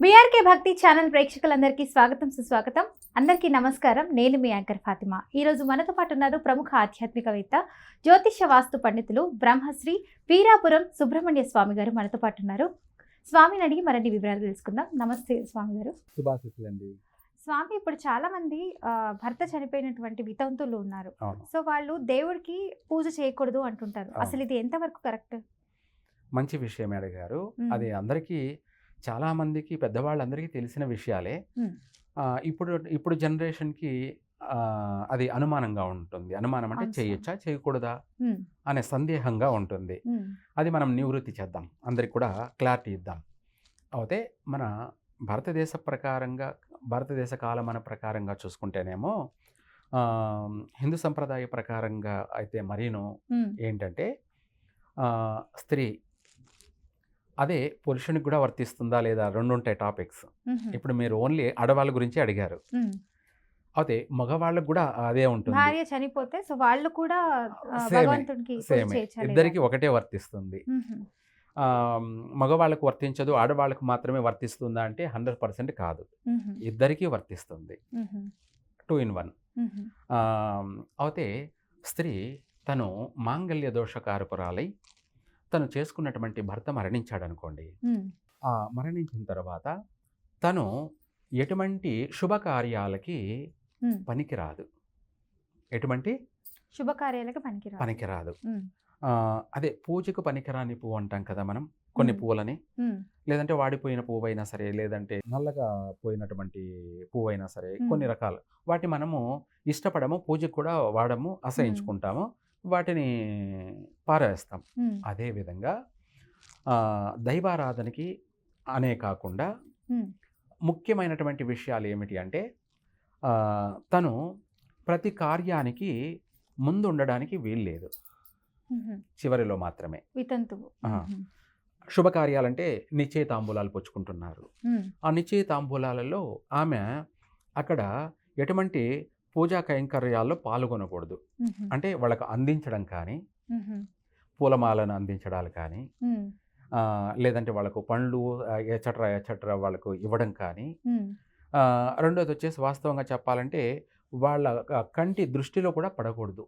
BRK భక్తి channel ప్రేక్షకులందరికీ స్వాగతం సుస్వాగతం. అందరికీ నమస్కారం. నేను మీ యాంకర్ ఫాతిమా. ఈ రోజు మనతో పాటు ఉన్నారు ప్రముఖ ఆధ్యాత్మికవేత్త జ్యోతిష వాస్తు పండితులు బ్రహ్మశ్రీ వీరాపురం సుబ్రహ్మణ్య స్వామి గారు మనతో పాటు ఉన్నారు. స్వామిని అడిగి మరిన్ని వివరాలు తెలుసుకుందాం. నమస్తే స్వామి గారు. స్వామి ఇప్పుడు చాలా మంది భర్త చనిపోయినటువంటి వితంతులు ఉన్నారు. సో వాళ్ళు దేవుడికి పూజ చేయకూడదు అంటుంటారు. అసలు ఇది ఎంతవరకు కరెక్ట్? మంచి విషయం అడిగారు. అది అందరికీ చాలా మందికి పెద్దవాళ్ళందరికీ తెలిసిన విషయాలే. ఇప్పుడు ఇప్పుడు జనరేషన్కి అది అనుమానంగా ఉంటుంది. అనుమానం అంటే. చేయొచ్చా చేయకూడదా అనే సందేహంగా ఉంటుంది. అది మనం నివృత్తి చేద్దాం. అందరికి కూడా క్లారిటీ ఇద్దాం. అయితే మన భారతదేశ ప్రకారంగా భారతదేశ కాలమాన ప్రకారంగా చూసుకుంటేనేమో హిందూ సంప్రదాయ ప్రకారంగా అయితే మరీను ఏంటంటే స్త్రీ అదే పురుషునికి కూడా వర్తిస్తుందా లేదా రెండు ఉంటాయి టాపిక్స్ ఇప్పుడు మీరు ఓన్లీ ఆడవాళ్ళ గురించి అడిగారు. అయితే మగవాళ్ళకు కూడా అదే ఉంటుంది. భార్య చనిపోతే సో వాళ్ళు కూడా భగవంతుడికి? ఇద్దరికి ఒకటే వర్తిస్తుంది. మగవాళ్ళకు వర్తించదు ఆడవాళ్ళకు మాత్రమే వర్తిస్తుందా అంటే హండ్రెడ్ పర్సెంట్ కాదు. ఇద్దరికీ వర్తిస్తుంది. Two in one. అయితే స్త్రీ తను మాంగళ్య దోషకారపురాలై తను చేసుకున్నటువంటి భర్త మరణించాడు అనుకోండి. ఆ మరణించిన తర్వాత తను ఎటువంటి శుభకార్యాలకి. పనికిరాదు ఎటువంటి శుభకార్యాలకు పనికిరాదు పనికిరాదు అదే పూజకు పనికిరాని పువ్వు అంటాం కదా మనం కొన్ని. పువ్వులని. లేదంటే వాడిపోయిన పువ్వు అయినా సరే లేదంటే నల్లగా పోయినటువంటి పువ్వు అయినా సరే. కొన్ని రకాలు వాటి మనము ఇష్టపడము పూజకు కూడా వాడము అసహించుకుంటాము వాటిని పారవేస్తాం. అదేవిధంగా దైవారాధనకి అనే కాకుండా. ముఖ్యమైనటువంటి విషయాలు ఏమిటి అంటే తను ప్రతి కార్యానికి ముందు ఉండడానికి వీల్లేదు మ్మ్. చివరిలో మాత్రమే వితంతువు. శుభకార్యాలంటే నిశ్చయ తాంబూలాలు పుచ్చుకుంటున్నారు. ఆ నిశ్చయ తాంబూలాలలో ఆమె అక్కడ ఎటువంటి పూజా కైంకర్యాల్లో పాల్గొనకూడదు. అంటే వాళ్ళకు అందించడం కానీ. పూలమాలను అందించడాలు కానీ లేదంటే వాళ్ళకు పండ్లు ఆ, ఎచట్రా ఎచట్రా వాళ్ళకు ఇవ్వడం కానీ రెండోది వచ్చేసి వాస్తవంగా చెప్పాలంటే వాళ్ళ కంటి దృష్టిలో కూడా పడకూడదు.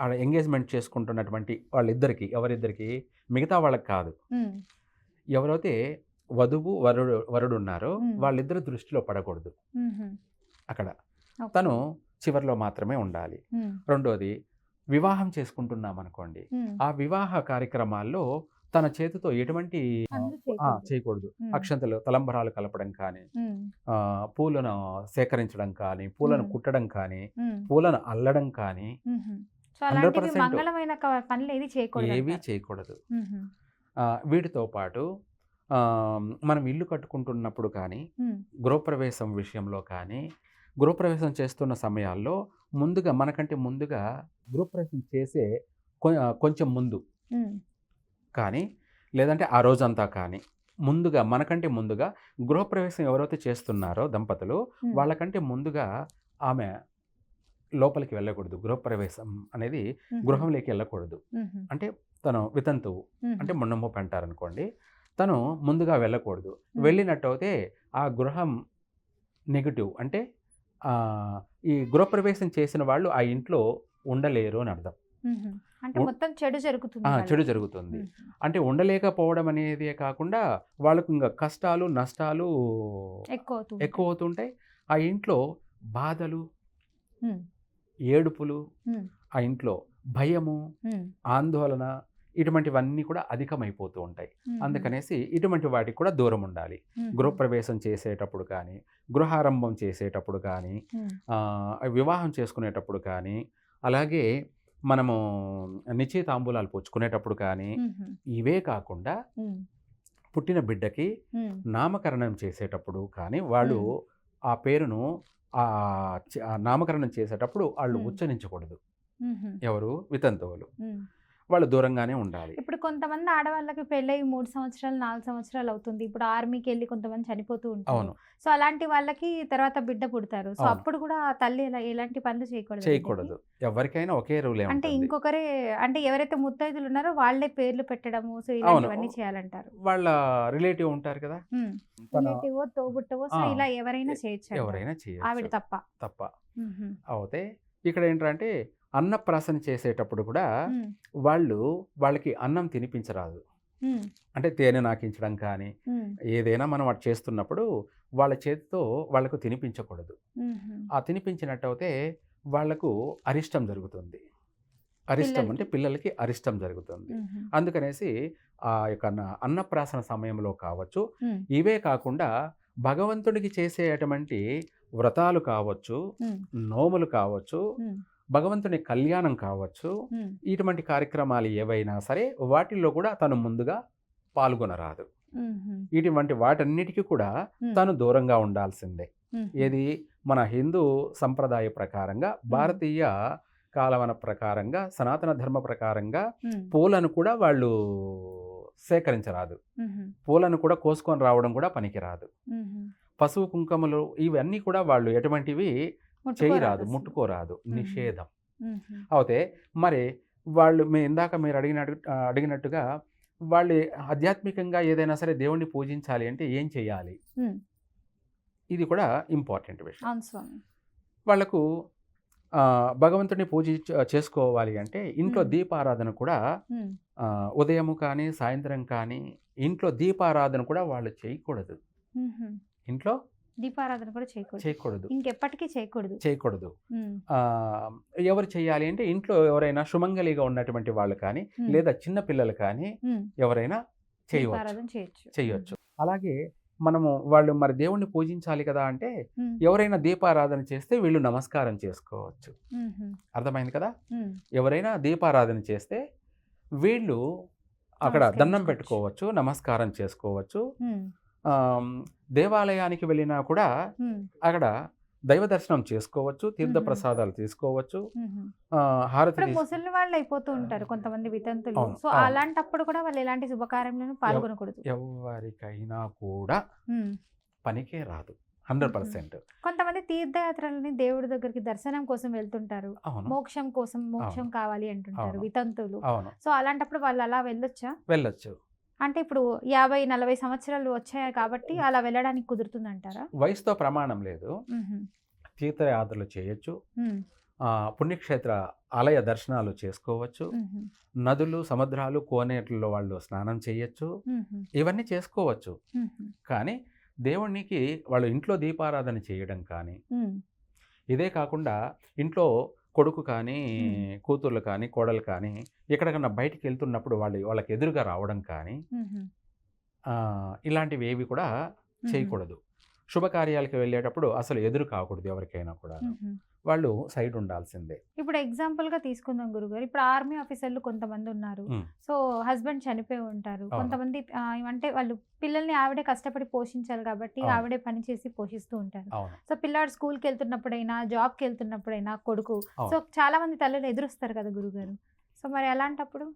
ఆడ ఎంగేజ్మెంట్ చేసుకుంటున్నటువంటి వాళ్ళిద్దరికి ఎవరిద్దరికి మిగతా వాళ్ళకి కాదు. ఎవరైతే వధువు వరుడు వరుడు ఉన్నారో. వాళ్ళిద్దరు దృష్టిలో పడకూడదు. అక్కడ. తను చివరిలో మాత్రమే ఉండాలి. రెండోది వివాహం చేసుకుంటున్నాం అనుకోండి. ఆ వివాహ కార్యక్రమాల్లో తన చేతితో ఎటువంటి చేయకూడదు. అక్షంతలు తలంబరాలు కలపడం కానీ పూలను సేకరించడం కానీ పూలను. కుట్టడం కానీ. పూలను అల్లడం కానీ మ్మ్. సో అలాంటివి 100% మంగళమైన క- పనులు ఏది చేయకూడదు ఏవి. చేయకూడదు వీటితో పాటు మనం ఇల్లు కట్టుకుంటున్నప్పుడు కానీ. గృహప్రవేశం విషయంలో కానీ గృహప్రవేశం చేస్తున్న సమయాల్లో ముందుగా మనకంటే ముందుగా గృహప్రవేశం చేసే కొంచెం ముందు. కానీ లేదంటే ఆ రోజంతా కానీ ముందుగా మనకంటే ముందుగా గృహప్రవేశం ఎవరైతే చేస్తున్నారో దంపతులు. వాళ్ళకంటే ముందుగా ఆమె లోపలికి వెళ్ళకూడదు గృహప్రవేశం అనేది. గృహంలోకి వెళ్ళకూడదు. అంటే తను వితంతువు. అంటే మొన్నమొప్పి అంటారు అనుకోండి తను ముందుగా వెళ్ళకూడదు మ్మ్. వెళ్ళినట్టయితే ఆ గృహం నెగిటివ్ అంటే ఈ గృహప్రవేశం చేసిన వాళ్ళు ఆ ఇంట్లో ఉండలేరు అని అర్థం. అంటే మొత్తం చెడు జరుగుతుంది. చెడు జరుగుతుంది. అంటే ఉండలేకపోవడం అనేది కాకుండా వాళ్ళకు ఇంకా కష్టాలు నష్టాలు ఎక్కువ ఎక్కువ అవుతుంటాయి ఆ ఇంట్లో బాధలు. ఏడుపులు. ఆ ఇంట్లో భయము. ఆందోళన ఇటువంటివన్నీ కూడా అధికమైపోతూ ఉంటాయి. అందుకనేసి ఇటువంటి వాటికి కూడా దూరం ఉండాలి. గృహప్రవేశం చేసేటప్పుడు కానీ గృహారంభం చేసేటప్పుడు కానీ వివాహం చేసుకునేటప్పుడు కానీ అలాగే మనము నిశ్చయ తాంబూలాలు పుచ్చుకునేటప్పుడు కానీ. ఇవే కాకుండా. పుట్టిన బిడ్డకి. నామకరణం చేసేటప్పుడు కానీ వాళ్ళు. ఆ పేరును ఆ నామకరణం చేసేటప్పుడు వాళ్ళు. ఉచ్చరించకూడదు. ఎవరు వితంతువులు. వాళ్ళు దూరంగానే ఉండాలి. ఇప్పుడు కొంతమంది ఆడవాళ్ళకి పెళ్ళై మూడు సంవత్సరాలు నాలుగు సంవత్సరాలు అవుతుంది. ఇప్పుడు ఆర్మీకి వెళ్ళి కొంతమంది చనిపోతూ ఉంటారు. సో అలాంటి వాళ్ళకి తర్వాత బిడ్డ పుడతారు. సో. అప్పుడు కూడా తల్లి ఎలా- ఎలాంటి పనులు చేయకూడదు చేయకూడదు. ఎవరికైనా ఒకే రూలే అంటే ఇంకొకరే అంటే ఎవరైతే ముత్తైదులు ఉన్నారో వాళ్ళే పేర్లు పెట్టడము సో ఇలాంటివన్నీ చేయాలంటారు. వాళ్ళ రిలేటివ్ ఉంటారు కదా? రిలేటివ్ తోబుట్టవో సో. ఇలా ఎవరైనా చేయొచ్చు. ఎవరైనా ఆవిడ చేయొచ్చు తప్ప. తప్ప. మ్మ్. అవుతే ఇక్కడ ఏంటంటే అన్నప్రాసన చేసేటప్పుడు కూడా. వాళ్ళు వాళ్ళకి అన్నం తినిపించరాదు. అంటే తేనె నాకించడం కానీ. ఏదైనా మనం అటు చేస్తున్నప్పుడు వాళ్ళ చేతితో వాళ్ళకు తినిపించకూడదు. ఆ తినిపించినట్టు అయితే వాళ్ళకు అరిష్టం జరుగుతుంది అరిష్టం అంటే పిల్లలకి అరిష్టం జరుగుతుంది. అందుకనేసి ఆ యొక్క అన్న- అన్నప్రాసన సమయంలో కావచ్చు. ఇవే కాకుండా భగవంతుడికి చేసేటువంటి వ్రతాలు కావచ్చు. నోములు కావచ్చు. భగవంతుని కళ్యాణం కావచ్చు. ఇటువంటి కార్యక్రమాలు ఏవైనా సరే వాటిల్లో కూడా తను ముందుగా పాల్గొనరాదు. ఇటువంటి వాటన్నిటికీ కూడా. తను దూరంగా ఉండాల్సిందే. ఏది మన హిందూ సంప్రదాయ ప్రకారంగా భారతీయ కాలవన ప్రకారంగా సనాతన ధర్మ ప్రకారంగా. పూలను కూడా వాళ్ళు సేకరించరాదు. పూలను కూడా కోసుకొని రావడం కూడా పనికిరాదు. పసుపు కుంకుమలు ఇవన్నీ కూడా వాళ్ళు ఎటువంటివి చేయరాదు. ముట్టుకోరాదు నిషేధం. అయితే మరి వాళ్ళు మీ ఇందాక మీరు అడిగినట్టు ఆ, అడిగినట్టుగా వాళ్ళు ఆధ్యాత్మికంగా ఏదైనా సరే దేవుణ్ణి పూజించాలి అంటే ఏం చేయాలి. ఇది కూడా ఇంపార్టెంట్ విషయం ఆ, భగవంతుని పూజ చేసుకోవాలి అంటే ఇంట్లో. దీపారాధన కూడా ఉదయము కానీ సాయంత్రం కానీ ఇంట్లో దీపారాధన కూడా వాళ్ళు చేయకూడదు. ఇంట్లో దీపారాధన కూడా చేయకూడదు. చేయకూడదు. ఇంకెప్పటికీ చేయకూడదు. చేయకూడదు. ఎవరు చేయాలి అంటే ఇంట్లో ఎవరైనా సుమంగలిగా ఉన్నటువంటి వాళ్ళు కానీ. లేదా చిన్న పిల్లలు కానీ. ఎవరైనా చేయవచ్చు. చేయొచ్చు. చేయొచ్చు. అలాగే మనము వాళ్ళు మరి దేవుణ్ణి పూజించాలి కదా అంటే. ఎవరైనా దీపారాధన చేస్తే వీళ్ళు నమస్కారం చేసుకోవచ్చు. అర్థమైంది కదా. ఎవరైనా దీపారాధన చేస్తే వీళ్ళు అక్కడ దండం. పెట్టుకోవచ్చు నమస్కారం చేసుకోవచ్చు. దేవాలయానికి వెళ్ళినా కూడా. అక్కడ దైవ దర్శనం చేసుకోవచ్చు తీర్థ. ప్రసాదాలు తీసుకోవచ్చు హారతి ముసలి వాళ్ళు అయిపోతూ ఉంటారు కొంతమంది వితంతులు సో. అలాంటప్పుడు కూడా వాళ్ళు ఎలాంటి శుభకార్యంలో పాల్గొనకూడదు ఎవరికైనా కూడా. పనికే రాదు హండ్రెడ్. పర్సెంట్ కొంతమంది తీర్థయాత్రలని దేవుడి దగ్గరికి దర్శనం కోసం వెళ్తుంటారు మోక్షం కోసం మోక్షం కావాలి అంటుంటారు. వితంతులు సో అలాంటప్పుడు వాళ్ళు అలా వెళ్ళొచ్చా వెళ్ళొచ్చు అంటే ఇప్పుడు యాభై నలభై సంవత్సరాలు వచ్చాయి కాబట్టి అలా వెళ్ళడానికి కుదురుతుందంటారా వయసుతో ప్రమాణం లేదు. తీర్థయాత్రలు చేయొచ్చు పుణ్యక్షేత్ర ఆలయ దర్శనాలు చేసుకోవచ్చు. నదులు సముద్రాలు కోనేట్లలో వాళ్ళు స్నానం చేయొచ్చు. ఇవన్నీ చేసుకోవచ్చు. కానీ దేవునికి వాళ్ళు ఇంట్లో దీపారాధన చేయడం కానీ. ఇదే కాకుండా ఇంట్లో కొడుకు కానీ. కూతుర్లు కానీ కోడలు కానీ ఎక్కడికన్నా బయటికి వెళ్తున్నప్పుడు వాళ్ళు వాళ్ళకి ఎదురుగా రావడం కానీ ఇలాంటివి ఏవి కూడా చేయకూడదు. శుభకార్యాలకు వెళ్ళేటప్పుడు అసలు ఎదురు కాకూడదు ఎవరికైనా కూడా. వాళ్ళు సైడ్ ఉండాల్సిందే. ఇప్పుడు ఎగ్జాంపుల్గా తీసుకుందాం గురుగారు. ఇప్పుడు ఆర్మీ ఆఫీసర్లు కొంతమంది ఉన్నారు. సో హస్బెండ్ చనిపోయి ఉంటారు. కొంతమంది అంటే వాళ్ళు పిల్లల్ని ఆవిడే కష్టపడి పోషించాలి కాబట్టి. ఆవిడే పని చేసి పోషిస్తూ ఉంటారు. సో పిల్లాడు స్కూల్కి వెళ్తున్నప్పుడైనా జాబ్కి వెళ్తున్నప్పుడైనా కొడుకు. సో చాలా మంది తల్లులు ఎదురుస్తారు కదా గురుగారు. సో మరి అలాంటప్పుడు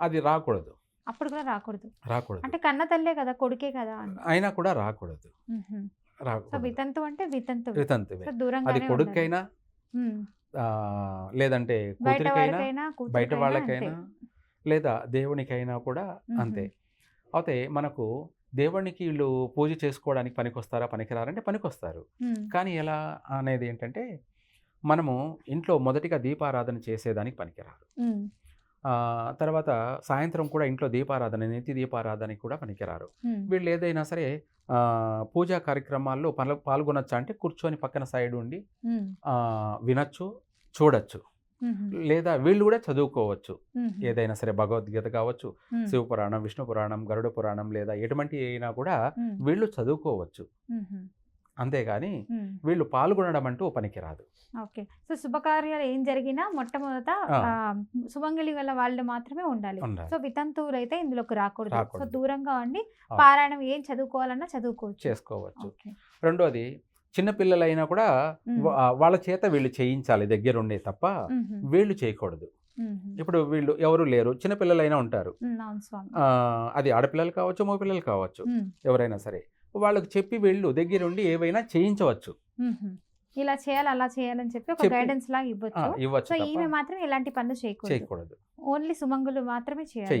అది రాకూడదు. అప్పుడు కూడా రాకూడదు. రాకూడదు. అంటే కన్న తల్లే కదా కొడుకే కదా అయినా కూడా రాకూడదు. రాకూడదు. వితంతు అంటే వితంతు అది దూరంగానే కొడుకైనా లేదంటే బయట కూతురికైనా బయట వాళ్ళకైనా. లేదా దేవునికైనా కూడా. అంతే. అయితే మనకు దేవునికి వీళ్ళు పూజ చేసుకోవడానికి పనికొస్తారా పనికిరారంటే పనికొస్తారు. కానీ ఎలా అనేది ఏంటంటే మనము ఇంట్లో మొదటిగా దీపారాధన చేసేదానికి పనికిరారు. తర్వాత సాయంత్రం కూడా ఇంట్లో దీపారాధన నిత్య దీపారాధనకి కూడా పనికిరారు. వీళ్ళు ఏదైనా సరే పూజా కార్యక్రమాల్లో పాల్ పాల్గొనొచ్చా అంటే కూర్చొని పక్కన సైడ్ ఉండి వినొచ్చు చూడొచ్చు. లేదా వీళ్ళు కూడా చదువుకోవచ్చు. ఏదైనా సరే భగవద్గీత కావచ్చు. శివపురాణం విష్ణు పురాణం గరుడ పురాణం లేదా ఎటువంటి అయినా కూడా. వీళ్ళు చదువుకోవచ్చు. అంతేగాని. వీళ్ళు పాల్గొనడం అంటూ పనికిరాదు ఓకే సో శుభకార్యాలు ఏం జరిగినా మొట్టమొదట సుమంగళి గల వాళ్ళు మాత్రమే ఉండాలి. సో వితంతువులు అయితే ఇందులోకి రాకూడదు సో. దూరంగా ఉండి. పారాయణం ఏం చదువుకోవాలన్నా చదువుకోవచ్చు చేసుకోవచ్చు రెండోది చిన్న పిల్లలైనా కూడా వాళ్ళ చేత వీళ్ళు చేయించాలి దగ్గరుండే తప్ప. వీళ్ళు చేయకూడదు ఇప్పుడు వీళ్ళు ఎవరు లేరు చిన్నపిల్లలైనా ఉంటారు. అది ఆడపిల్లలు కావచ్చు మగపిల్లలు కావచ్చు ఎవరైనా సరే. వాళ్ళకి చెప్పి వెళ్ళు దగ్గరుండి ఏవైనా చేయించవచ్చు. ఇలా చేయాలి అలా చేయాలని చెప్పి ఒక గైడెన్స్ లాగా ఇవ్వచ్చు. ఇవ్వచ్చు సో ఈమె మాత్రం ఇలాంటి పనులు చేయకూడదు. ఓన్లీ సుమంగులు మాత్రమే చేయాలి.